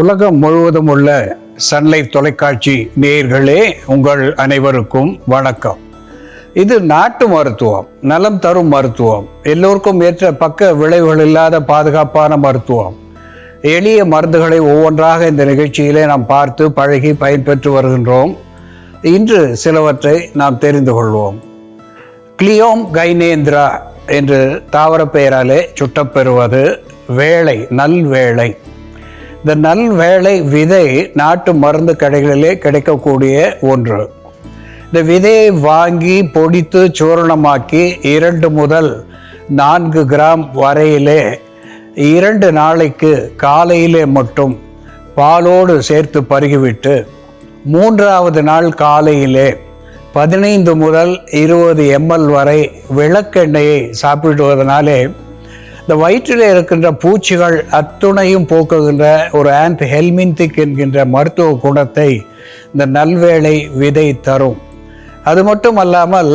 உலகம் முழுவதும் உள்ள சன்லைஃப் தொலைக்காட்சி நேயர்களே உங்கள் அனைவருக்கும் வணக்கம். இது நாட்டு மருத்துவம் நலம் தரும் மருத்துவம் எல்லோருக்கும் ஏற்ற பக்க விளைவுகள் இல்லாத பாதுகாப்பான மருத்துவம். எளிய மருந்துகளை ஒவ்வொன்றாக இந்த நிகழ்ச்சியிலே நாம் பார்த்து பழகி பயன்பெற்று வருகின்றோம். இன்று சிலவற்றை நாம் தெரிந்து கொள்வோம். கிளியோம் கைனேந்திரா என்று தாவர பெயராலே சுட்டப்பெறுவது வேலை நல்வேளை. இந்த நல்வேளை விதை நாட்டு மருந்து கடைகளிலே கிடைக்கக்கூடிய ஒன்று. இந்த விதையை வாங்கி பொடித்து சூரணமாக்கி இரண்டு முதல் நான்கு கிராம் வரையிலே இரண்டு நாளைக்கு காலையிலே மட்டும் பாலோடு சேர்த்து பருகிவிட்டு மூன்றாவது நாள் காலையிலே பதினைந்து முதல் இருபது எம்எல் வரை விளக்கெண்ணெயை சாப்பிடுவதனாலே இந்த வயிற்றில் இருக்கின்ற பூச்சிகள் அத்துணையும் போக்குகின்ற ஒரு ஆன்ட் ஹெல்மின்திக் என்கின்ற மருத்துவ குணத்தை இந்த நல்வேளை விதை தரும். அது மட்டும் அல்லாமல்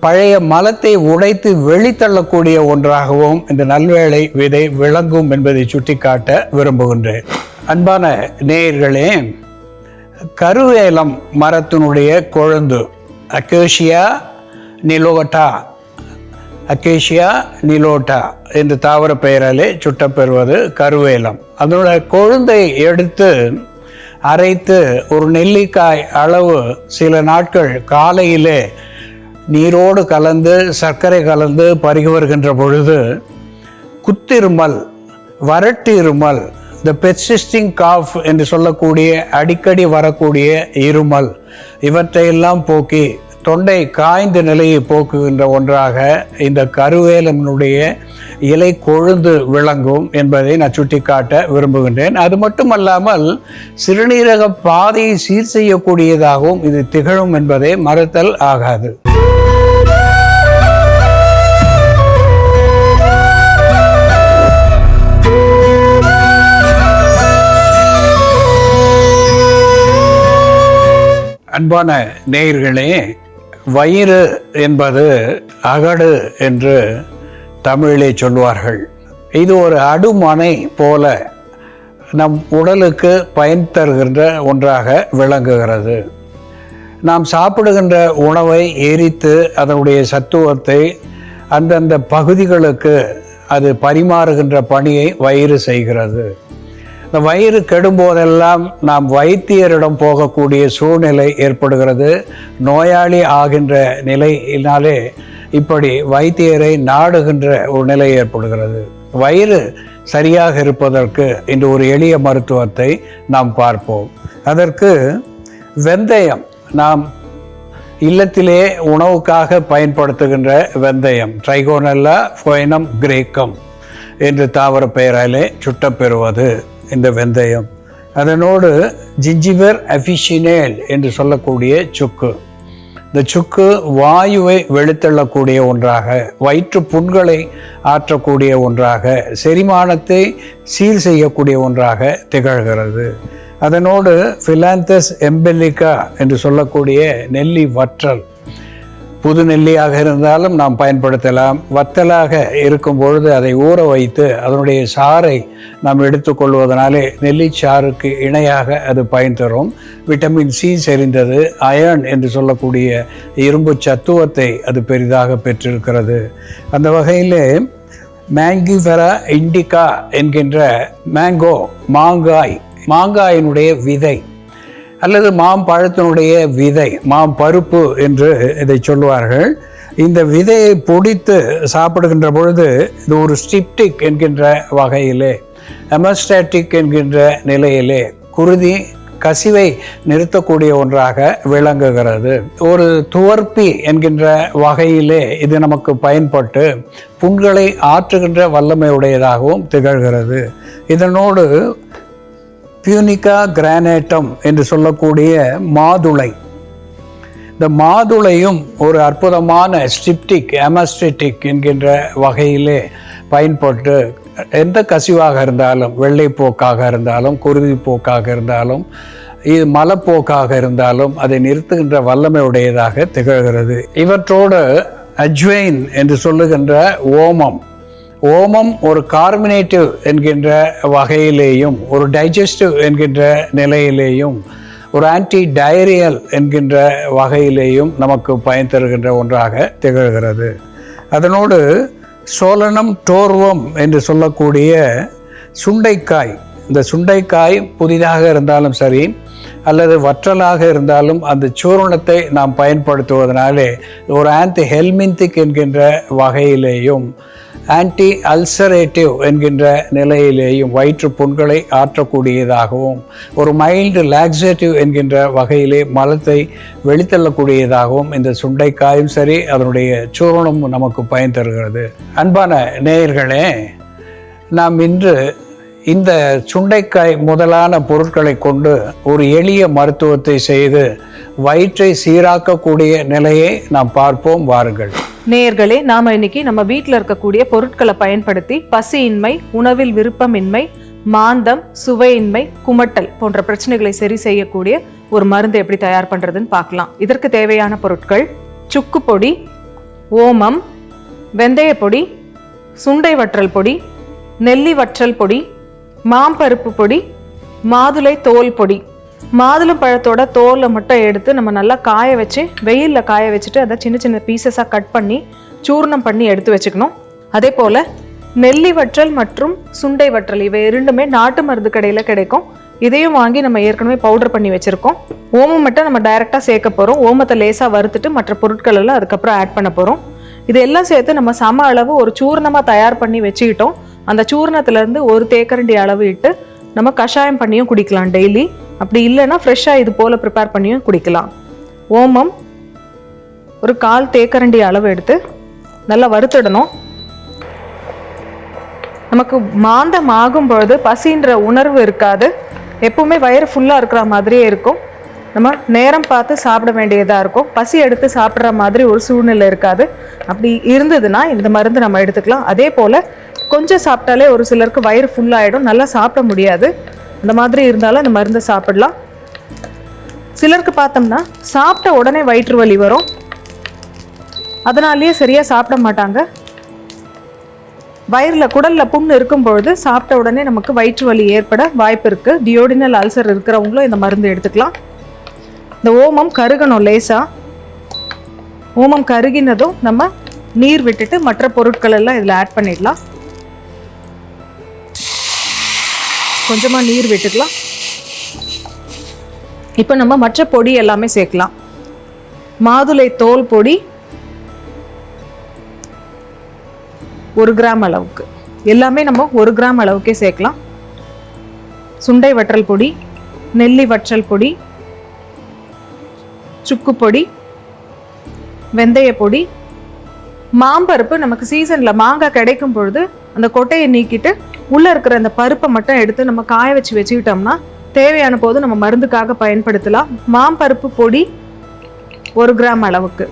பழைய மலத்தை உடைத்து வெளித்தள்ளக்கூடிய ஒன்றாகவும் இந்த நல்வேளை விதை விளங்கும் என்பதை சுட்டிக்காட்ட விரும்புகின்றேன். அன்பான நேயர்களே கருவேலம் மரத்தினுடைய கொழுந்து அக்கேஷியா நிலோகட்டா அக்கேஷியா நிலோட்டா என்று தாவர பெயராலே சுட்டப்பெறுவது கருவேலம். அதனுடைய கொழுந்தை எடுத்து அரைத்து ஒரு நெல்லிக்காய் அளவு சில நாட்கள் காலையிலே நீரோடு கலந்து சர்க்கரை கலந்து பருகி வருகின்ற பொழுது குத்திருமல் வறட்டு இருமல் இந்த பெர்சிஸ்டிங் காஃப் என்று சொல்லக்கூடிய அடிக்கடி வரக்கூடிய இருமல் இவற்றையெல்லாம் போக்கி தொண்டை காய்ந்த நிலையை போக்குகின்ற ஒன்றாக இந்த கருவேலனுடைய இலை கொழுந்து விளங்கும் என்பதை நான் சுட்டிக்காட்ட விரும்புகின்றேன். அது மட்டுமல்லாமல் சிறுநீரக பாதையை சீர் செய்யக்கூடியதாகவும் இது திகழும் என்பதை மறுத்தல் ஆகாது. அன்பான நேயர்களே வயிறு என்பது அகடு என்று தமிழிலே சொல்வார்கள். இது ஒரு அடுமனை போல நம் உடலுக்கு பயன் தருகின்ற ஒன்றாக விளங்குகிறது. நாம் சாப்பிடுகின்ற உணவை எரித்து அதனுடைய சத்துவத்தை அந்தந்த பகுதிகளுக்கு அது பரிமாறுகின்ற பணியை வயிறு செய்கிறது. இந்த வயிறு கெடும்போதெல்லாம் நாம் வைத்தியரிடம் போகக்கூடிய சூழ்நிலை ஏற்படுகிறது. நோயாளி ஆகின்ற நிலையினாலே இப்படி வைத்தியரை நாடுகின்ற ஒரு நிலை ஏற்படுகிறது. வயிறு சரியாக இருப்பதற்கு இன்று ஒரு எளிய மருத்துவத்தை நாம் பார்ப்போம். அதற்கு வெந்தயம் நாம் இல்லத்திலே உணவுக்காக பயன்படுத்துகின்ற வெந்தயம் ட்ரைகோனல்லா ஃபோயினம் கிரேக்கம் என்று தாவர பெயராலே சுட்டப்பெறுவது இந்த வெந்தயம். அதனோடு ஜிஞ்சிவர் அஃபிஷினேல் என்று சொல்லக்கூடிய சுக்கு. இந்த சுக்கு வாயுவை வெளுத்தள்ளக்கூடிய ஒன்றாக வயிற்று புண்களை ஆற்றக்கூடிய ஒன்றாக செரிமானத்தை சீர் செய்யக்கூடிய ஒன்றாக திகழ்கிறது. அதனோடு ஃபிலாந்தஸ் எம்பெல்லிகா என்று சொல்லக்கூடிய நெல்லி வற்றல் புது நெல்லியாக இருந்தாலும் நாம் பயன்படுத்தலாம். வத்தலாக இருக்கும் பொழுது அதை ஊற வைத்து அதனுடைய சாறை நாம் எடுத்துக்கொள்வதனாலே நெல்லிச்சாறுக்கு இணையாக அது பயன் தரும். விட்டமின் சி செறிந்தது அயர்ன் என்று சொல்லக்கூடிய இரும்பு சத்துவத்தை அது பெரிதாக பெற்றிருக்கிறது. அந்த வகையிலே மேங்கிஃபெரா இண்டிகா என்கின்ற மேங்கோ மாங்காய் மாங்காயினுடைய விதை அல்லது மாம்பழத்தினுடைய விதை மாம்பருப்பு என்று இதை சொல்லுவார்கள். இந்த விதையை பொடித்து சாப்பிடுகின்ற பொழுது இது ஒரு ஸ்டிப்டிக் என்கின்ற வகையிலே எமஸ்டாட்டிக் என்கின்ற நிலையிலே குருதி கசிவை நிறுத்தக்கூடிய ஒன்றாக விளங்குகிறது. ஒரு துவர்ப்பி என்கின்ற வகையிலே இது நமக்கு பயன்பட்டு புண்களை ஆற்றுகின்ற வல்லமையுடையதாகவும் திகழ்கிறது. இதனோடு பியூனிகா கிரானேட்டம் என்று சொல்லக்கூடிய மாதுளை. இந்த மாதுளையும் ஒரு அற்புதமான ஸ்டிப்டிக் எமஸ்டிட்டிக் என்கின்ற வகையிலே பயன்பட்டு எந்த கசிவாக இருந்தாலும் வெள்ளைப்போக்காக இருந்தாலும் குருதி போக்காக இருந்தாலும் இது மலப்போக்காக இருந்தாலும் அதை நிறுத்துகின்ற வல்லமை உடையதாக திகழ்கிறது. இவற்றோடு அஜ்வைன் என்று சொல்லுகின்ற ஓமம் ஓமம் ஒரு கார்மினேட்டிவ் என்கின்ற வகையிலேயும் ஒரு டைஜஸ்டிவ் என்கின்ற நிலையிலேயும் ஒரு ஆன்டி டயரியல் என்கின்ற வகையிலேயும் நமக்கு பயன் தருகின்ற ஒன்றாக திகழ்கிறது. அதனோடு சோலனம் டோர்வம் என்று சொல்லக்கூடிய சுண்டைக்காய் இந்த சுண்டைக்காய் புதிதாக இருந்தாலும் சரி அல்லது வற்றலாக இருந்தாலும் அந்த சூரணத்தை நாம் பயன்படுத்துவதனாலே ஒரு ஆன்டி ஹெல்மிந்திக் என்கின்ற வகையிலேயும் ஆன்டி அல்சரேட்டிவ் என்கின்ற நிலையிலேயும் வயிற்று புண்களை ஆற்றக்கூடியதாகவும் ஒரு மைல்டு லாக்ஸேட்டிவ் என்கின்ற வகையிலே மலத்தை வெளித்தள்ளக்கூடியதாகவும் இந்த சுண்டைக்காயும் சரி அதனுடைய சூரணமும் நமக்கு பயன் தருகிறது. அன்பான நேயர்களே நாம் இன்று இந்த சுண்டைக்காய் முதலான பொருட்களை கொண்டு ஒரு எளிய மருத்துவத்தை செய்து வயிற்றை சீராக்கக்கூடிய நிலையை நாம் பார்ப்போம். வாருங்கள். நேயர்களே நாம இன்னைக்கு நம்ம வீட்டில் இருக்கக்கூடிய பொருட்களை பயன்படுத்தி பசியின்மை உணவில் விருப்பமின்மை மாந்தம் சுவையின்மை குமட்டல் போன்ற பிரச்சனைகளை சரி செய்யக்கூடிய ஒரு மருந்து எப்படி தயார் பண்ணுறதுன்னு பார்க்கலாம். இதற்கு தேவையான பொருட்கள் சுக்கு பொடி ஓமம் வெந்தய பொடி சுண்டை வற்றல் பொடி நெல்லி வற்றல் பொடி மாம்பருப்பு பொடி மாதுளை தோல் பொடி. மாதுளம் பழத்தோட தோலை மட்டும் எடுத்து நம்ம நல்லா காய வச்சு வெயிலில் காய வச்சுட்டு அதை சின்ன சின்ன பீசஸாக கட் பண்ணி சூர்ணம் பண்ணி எடுத்து வச்சுக்கணும். அதே போல் நெல்லி வற்றல் மற்றும் சுண்டை வற்றல் இவை இரண்டுமே நாட்டு மருந்து கடையில் கிடைக்கும். இதையும் வாங்கி நம்ம ஏற்கனவே பவுடர் பண்ணி வச்சுருக்கோம். ஓமம் மட்டும் நம்ம டைரெக்டாக சேர்க்க போகிறோம் ஓமத்தை லேசாக வறுத்துட்டு மற்ற பொருட்கள் எல்லாம் அதுக்கப்புறம் ஆட் பண்ண போகிறோம் இதெல்லாம் சேர்த்து நம்ம சம அளவு ஒரு சூர்ணமாக தயார் பண்ணி வச்சுக்கிட்டோம். அந்த சூர்ணத்துலேருந்து ஒரு தேக்கரண்டி அளவு இட்டு நம்ம கஷாயம் பண்ணியும் குடிக்கலாம் டெய்லி அப்படி இல்லைன்னா ஃப்ரெஷ்ஷாக இது போல் ப்ரிப்பேர் பண்ணியும் குடிக்கலாம். ஓமம் ஒரு கால் தேக்கரண்டி அளவு எடுத்து நல்லா வறுத்துடணும். நமக்கு மாந்தம் ஆகும் பொழுது பசின்ற உணர்வு இருக்காது. எப்பவுமே வயிறு ஃபுல்லாக இருக்கிற மாதிரியே இருக்கும். நம்ம நேரம் பார்த்து சாப்பிட வேண்டியதாக இருக்கும். பசி எடுத்து சாப்பிட்ற மாதிரி ஒரு சூழ்நிலை இருக்காது. அப்படி இருந்ததுன்னா இந்த மருந்து நம்ம எடுத்துக்கலாம். அதே போல் கொஞ்சம் சாப்பிட்டாலே ஒரு சிலருக்கு வயிறு ஃபுல்லாகிடும் நல்லா சாப்பிட முடியாது. அந்த மாதிரி இருந்தாலும் அந்த மருந்தை சாப்பிடலாம். சிலருக்கு பார்த்தோம்னா சாப்பிட்ட உடனே வயிற்று வலி வரும். அதனாலேயே சரியாக சாப்பிட மாட்டாங்க. வயிறில் குடலில் புண் இருக்கும் பொழுது சாப்பிட்ட உடனே நமக்கு வயிற்று வலி ஏற்பட வாய்ப்பு இருக்குது டியோடினல் அல்சர் இருக்கிறவங்களும் இந்த மருந்து எடுத்துக்கலாம். இந்த ஓமம் கருகணும் லேசாக ஓமம் கருகினதும் நம்ம நீர் விட்டுட்டு மற்ற பொருட்கள் எல்லாம் இதில் ஆட் பண்ணிடலாம். கொஞ்சமாக நீர் விட்டுக்கலாம் இப்போ நம்ம மற்ற பொடி எல்லாமே சேர்க்கலாம். மாதுளை தோல் பொடி ஒரு கிராம் அளவுக்கு. எல்லாமே நம்ம ஒரு கிராம் அளவுக்கே சேர்க்கலாம். சுண்டை வற்றல் பொடி நெல்லி வற்றல் பொடி சுக்கு பொடி வெந்தய பொடி மாம்பருப்பு நமக்கு சீசனில் மாங்காய் கிடைக்கும் பொழுது அந்த கொட்டையை நீக்கிட்டு உள்ளே இருக்கிற அந்த பருப்பை மட்டும் எடுத்து நம்ம காய வச்சு வச்சுக்கிட்டோம்னா தேவையான போது நம்ம மருந்துக்காக பயன்படுத்தலாம். மாம்பருப்பு பொடி ஒரு கிராம் அளவுக்கு.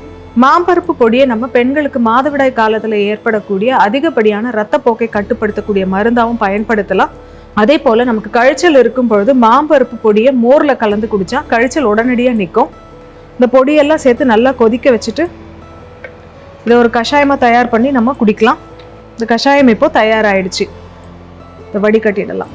மாம்பருப்பு பொடியை நம்ம பெண்களுக்கு மாதவிடாய் காலத்தில் ஏற்படக்கூடிய அதிகப்படியான ரத்தப்போக்கை கட்டுப்படுத்தக்கூடிய மருந்தாகவும் பயன்படுத்தலாம். அதே போல் நமக்கு கழிச்சல் இருக்கும் பொழுது மாம்பருப்பு பொடியை மோரில் கலந்து குடித்தா கழிச்சல் உடனடியாக நிற்கும். இந்த பொடியெல்லாம் சேர்த்து நல்லா கொதிக்க வச்சுட்டு இதை ஒரு கஷாயமாக தயார் பண்ணி நம்ம குடிக்கலாம். இந்த கஷாயம் இப்போது தயாராகிடுச்சு இதை வடிகட்டிடலாம்.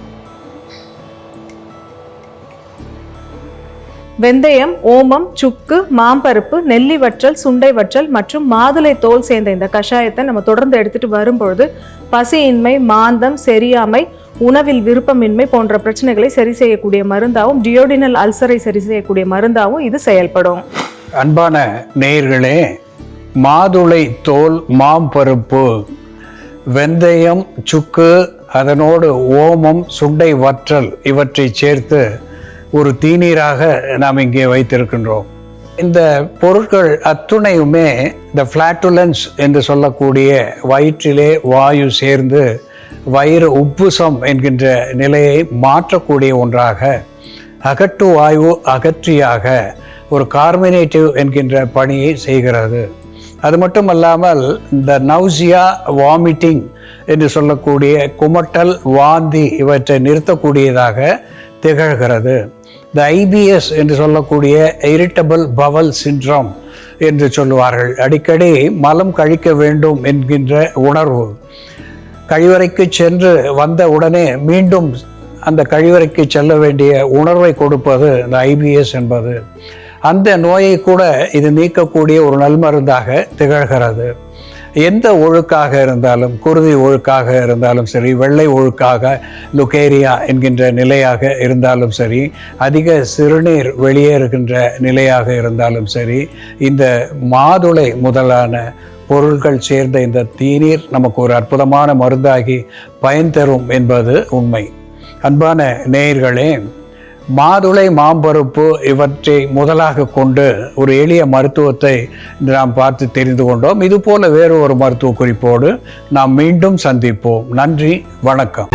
வெந்தயம் ஓமம் சுக்கு மாம்பருப்பு நெல்லி வற்றல் சுண்டை வற்றல் மற்றும் மாதுளை தோல் சேர்ந்த இந்த கஷாயத்தை நம்ம தொடர்ந்து எடுத்துட்டு வரும்பொழுது பசியின்மை மாந்தம் செரியாமை உணவில் விருப்பமின்மை போன்ற பிரச்சனைகளை சரி செய்யக்கூடிய மருந்தாகவும் டியோடினல் அல்சரை சரி செய்யக்கூடிய மருந்தாகவும் இது செயல்படும். அன்பான நேயர்களே மாதுளை தோல் மாம்பருப்பு வெந்தயம் சுக்கு அதனோடு ஓமம் சுண்டை வற்றல் இவற்றை சேர்த்து ஒரு தீநீராக நாம் இங்கே வைத்திருக்கின்றோம். இந்த பொருட்கள் அத்துணையுமே இந்த ஃப்ளாட்டுலன்ஸ் என்று சொல்லக்கூடிய வயிற்றிலே வாயு சேர்ந்து வயிறு உப்புசம் என்கின்ற நிலையை மாற்றக்கூடிய ஒன்றாக அகட்டு வாயு அகற்றியாக ஒரு கார்மினேட்டிவ் என்கின்ற பணியை செய்கிறது. அது மட்டும் அல்லாமல் இந்த நௌசியா வாமிட்டிங் என்று சொல்லக்கூடிய குமட்டல் வாந்தி இவற்றை நிறுத்தக்கூடியதாக திகழ்கிறது. இந்த ஐபிஎஸ் என்று சொல்லக்கூடிய இரிட்டபிள் பவல் சின்ட்ரோம் என்று சொல்லுவார்கள். அடிக்கடி மலம் கழிக்க வேண்டும் என்கின்ற உணர்வு. கழிவறைக்கு சென்று வந்த உடனே மீண்டும் அந்த கழிவறைக்கு செல்ல வேண்டிய உணர்வை கொடுப்பது இந்த ஐபிஎஸ் என்பது. அந்த நோயை கூட இது நீக்கக்கூடிய ஒரு நல்மருந்தாக திகழ்கிறது. எந்த ஒழுக்காக இருந்தாலும் குருதி ஒழுக்காக இருந்தாலும் சரி வெள்ளை ஒழுக்காக லுகேரியா என்கின்ற நிலையாக இருந்தாலும் சரி அதிக சிறுநீர் வெளியேறுகின்ற நிலையாக இருந்தாலும் சரி இந்த மாதுளை முதலான பொருள்கள் சேர்ந்த இந்த தீநீர் நமக்கு ஒரு அற்புதமான மருந்தாகி பயன் தரும் என்பது உண்மை. அன்பான நேயர்களே மாதுளை மாம்பருப்பு இவற்றை முதலாக கொண்டு ஒரு எளிய மருத்துவத்தை நாம் பார்த்து தெரிந்து கொண்டோம். இது போல வேறு ஒரு மருத்துவ குறிப்போடு நாம் மீண்டும் சந்திப்போம். நன்றி வணக்கம்.